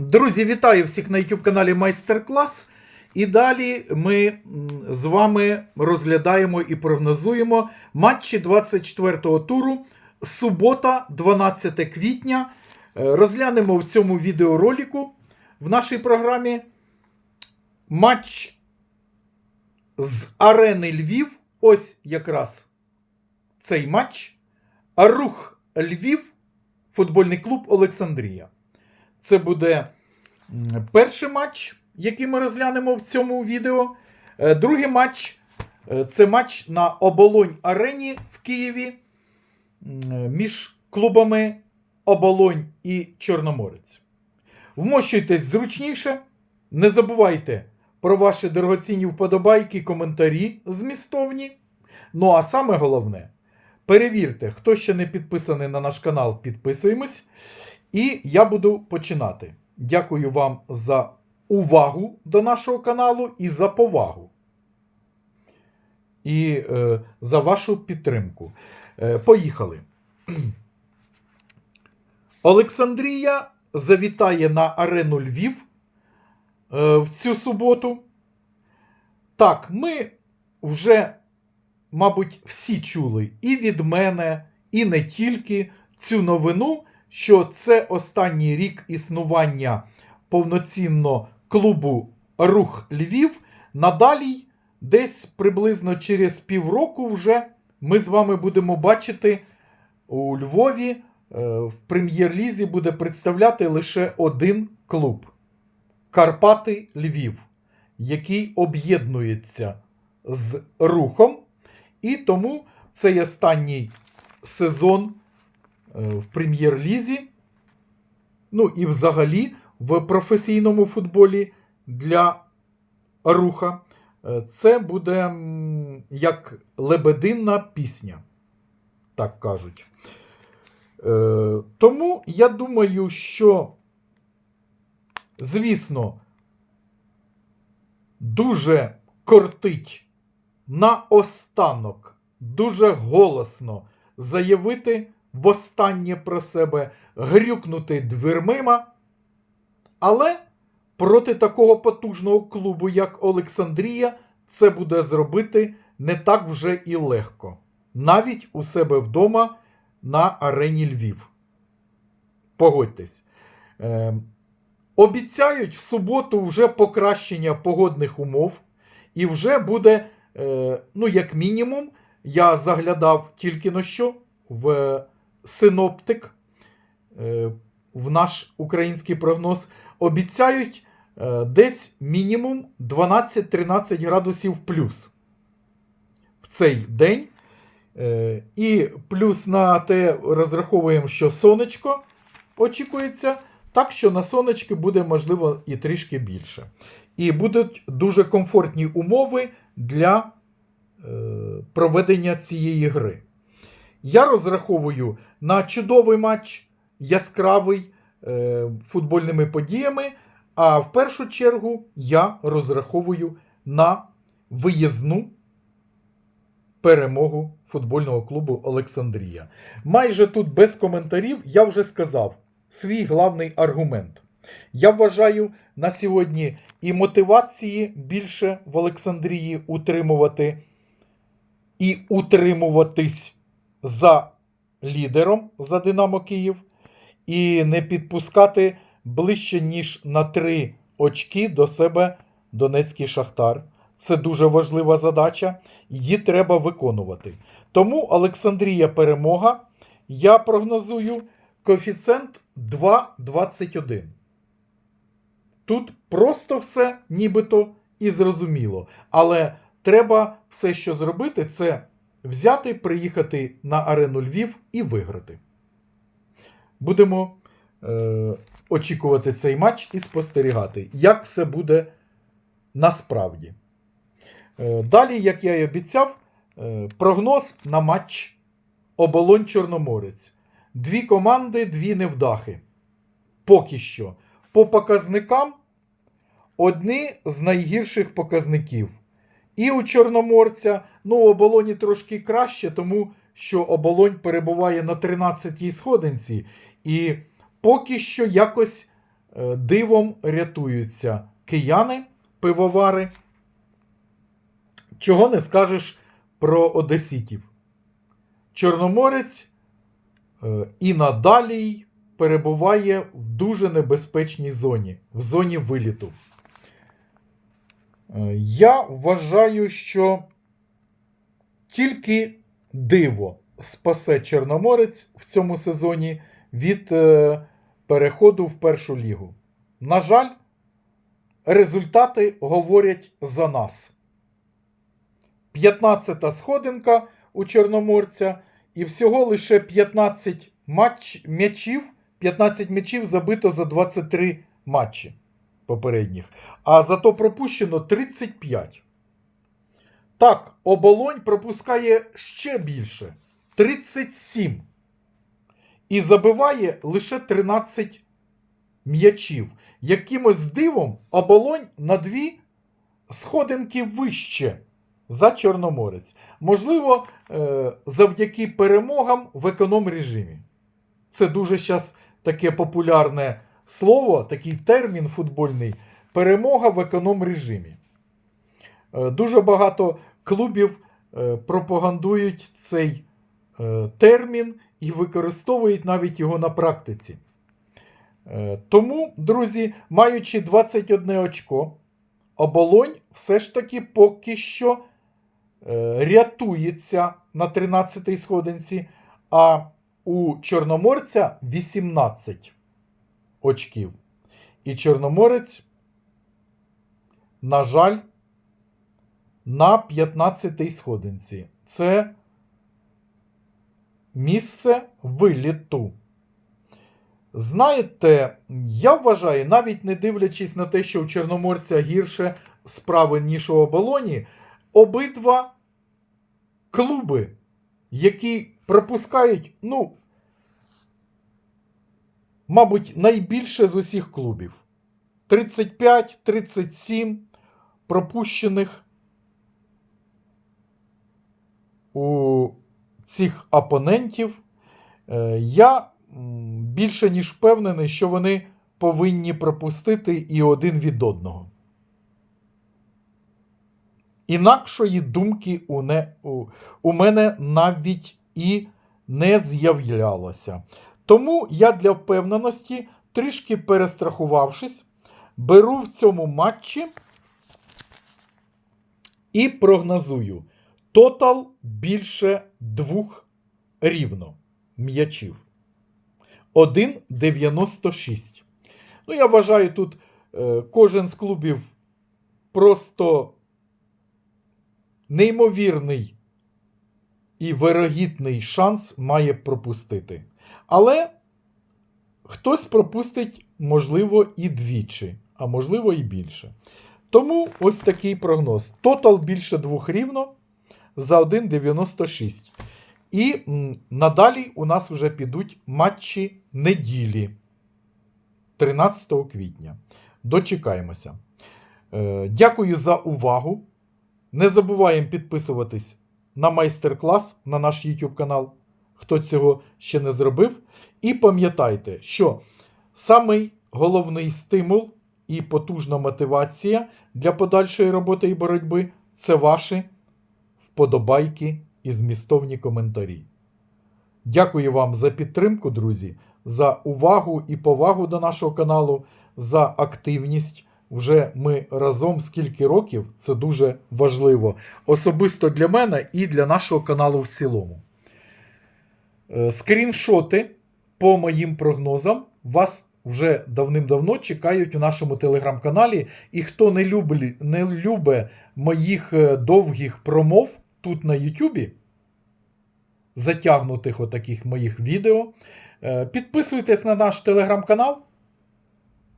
Друзі, вітаю всіх на YouTube каналі Майстер-клас. І далі ми з вами розглядаємо і прогнозуємо матчі 24-го туру. Субота, 12 квітня. Е, Розглянемо в цьому відеоролику в нашій програмі матч з арени Львів. Ось якраз цей матч. Рух Львів, футбольний клуб Олександрія. Це буде перший матч, який ми розглянемо в цьому відео. Е, Другий матч е, це матч на Оболонь Арені в Києві між клубами Оболонь і Чорноморець. Вмощуйтесь зручніше. Не забувайте про ваші дорогоцінні вподобайки, коментарі змістовні. Ну а саме головне, перевірте, хто ще не підписаний на наш канал, підписуємось. І я буду починати. Дякую вам за увагу до нашого каналу і за повагу. І е, за вашу підтримку. Е, поїхали. Олександрія завітає на арену Львів е, в цю суботу. Так, ми вже, мабуть, всі чули і від мене, і не тільки цю новину, що це останній рік існування повноцінно клубу Рух Львів. Надалі, десь приблизно через півроку, вже ми з вами будемо бачити у Львові е, в прем'єр-лізі буде представляти лише один клуб Карпати Львів, який об'єднується з рухом. І тому цей останній сезон в прем'єр-лізі, ну і взагалі в професійному футболі для руха. е, Це буде як лебединна пісня, так кажуть. Е, Тому я думаю, що, звісно, дуже кортить наостанок, дуже голосно заявити востаннє про себе, грюкнути двермима. Але проти такого потужного клубу, як Олександрія, це буде зробити не так вже і легко. Навіть у себе вдома на арені Львів. Погодьтесь. Е, обіцяють в суботу вже покращення погодних умов, і вже буде, е, ну, як мінімум, я заглядав тільки на що в синоптик, е, в наш український прогноз. Обіцяють е, десь мінімум 12-13 градусів плюс в цей день. Е, І плюс на те розраховуємо, що сонечко очікується, так що на сонечки буде, можливо, і трішки більше. І будуть дуже комфортні умови для проведення цієї гри. Я розраховую на чудовий матч, яскравий е, футбольними подіями. А в першу чергу я розраховую на виїзну перемогу футбольного клубу Олександрія. Майже тут без коментарів я вже сказав свій главний аргумент. Я вважаю на сьогодні і мотивації більше в Олександрії утримувати і утримуватись за лідером за Динамо Київ, і не підпускати ближче, ніж на три очки до себе Донецький Шахтар. Це дуже важлива задача, її треба виконувати. Тому Олександрія перемога. Я прогнозую коефіцієнт 2,21. Тут просто все нібито і зрозуміло. Але треба все, що зробити, це взяти, приїхати на арену Львів і виграти. Будемо е, очікувати цей матч і спостерігати, як все буде насправді. Е, далі, як я і обіцяв, е, прогноз на матч Оболонь Чорноморець. Дві команди, дві невдахи. Поки що. По показникам одні з найгірших показників. І у Чорноморця, ну, оболоні трошки краще, тому що оболонь перебуває на 13-й сходинці. І поки що якось е, дивом рятуються кияни, пивовари. Чого не скажеш про одеситів. Чорноморець е, і надалі перебуває в дуже небезпечній зоні, в зоні виліту. Е, Я вважаю, що тільки диво спасе Чорноморець в цьому сезоні від е, переходу в першу лігу. На жаль, результати говорять за нас. 15-та сходинка у Чорноморця, і всього лише 15 матч, м'ячів, 15 м'ячів забито за 23 матчі попередніх. А зато пропущено 35. Так, оболонь пропускає ще більше 37. І забиває лише 13 м'ячів. Якимось дивом оболонь на дві сходинки вище за Чорноморець. Можливо, е, завдяки перемогам в економ режимі. Це дуже зараз таке популярне слово, такий термін футбольний перемога в економ режимі. Е, Дуже багато клубів е, пропагандують цей е, термін і використовують навіть його на практиці. Тому, друзі, маючи 21 очко, оболонь все ж таки поки що рятується на 13-й сходинці, а у Чорноморця 18 очків. І Чорноморець, на жаль, на 15-й сходинці. Це місце виліту. Знаєте, я вважаю, навіть не дивлячись на те, що у Чорноморця гірше справи, ніж у оболоні, обидва клуби, які пропускають, ну, мабуть, найбільше з усіх клубів. 35-37 пропущених у цих опонентів. Е, Я більше ніж впевнений, що вони повинні пропустити і один від одного. Інакшої думки у, не, у, у мене навіть і не з'являлося. Тому я для впевненості, трішки перестрахувавшись, беру в цьому матчі і прогнозую. Тотал більше двох рівно м'ячів. 1,96. Ну, я вважаю, тут е, кожен з клубів просто неймовірний і вирогідний шанс має пропустити. Але хтось пропустить, можливо, і двічі, а можливо, і більше. Тому ось такий прогноз. Тотал більше двох рівно за 1,96. І надалі у нас вже підуть матчі неділі 13 квітня. Дочекаємося. Е, дякую за увагу. Не забуваємо підписуватись на майстер-клас на наш YouTube канал, хто цього ще не зробив. І пам'ятайте, що самий головний стимул і потужна мотивація для подальшої роботи і боротьби це ваші вподобайки і змістовні коментарі. Дякую вам за підтримку, друзі, за увагу і повагу до нашого каналу, за активність. Вже ми разом скільки років, це дуже важливо. Особисто для мене і для нашого каналу в цілому. Е, Скріншоти по моїм прогнозам вас вже давним-давно чекають у нашому телеграм-каналі. І хто не любить, не любить моїх е, довгих промов тут на Ютубі, затягнутих отаких моїх відео, е, підписуйтесь на наш телеграм-канал.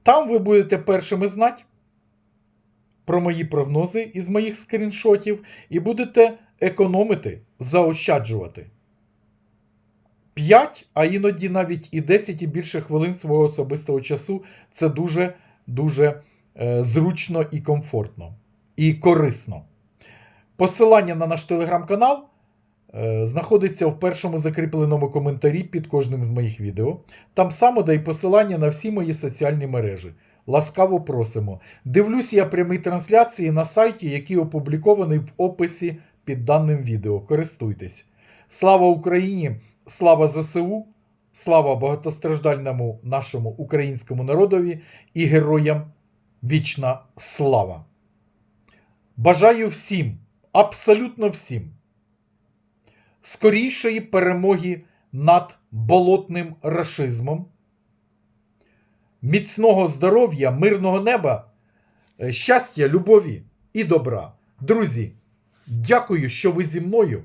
Там ви будете першими знати про мої прогнози із моїх скріншотів і будете економити, заощаджувати. 5, а іноді навіть і 10 і більше хвилин свого особистого часу це дуже дуже е, зручно і комфортно і корисно. Посилання на наш телеграм-канал е, знаходиться в першому закріпленому коментарі під кожним з моїх відео. Там само дай посилання на всі мої соціальні мережі. Ласкаво просимо. Дивлюсь я прямі трансляції на сайті, який опублікований в описі під даним відео. Користуйтесь. Слава Україні! Слава ЗСУ! Слава багатостраждальному нашому українському народові і героям вічна слава! Бажаю всім, абсолютно всім, скорішої перемоги над болотним рашизмом, міцного здоров'я, мирного неба, е, щастя, любові і добра. Друзі, дякую, що ви зі мною.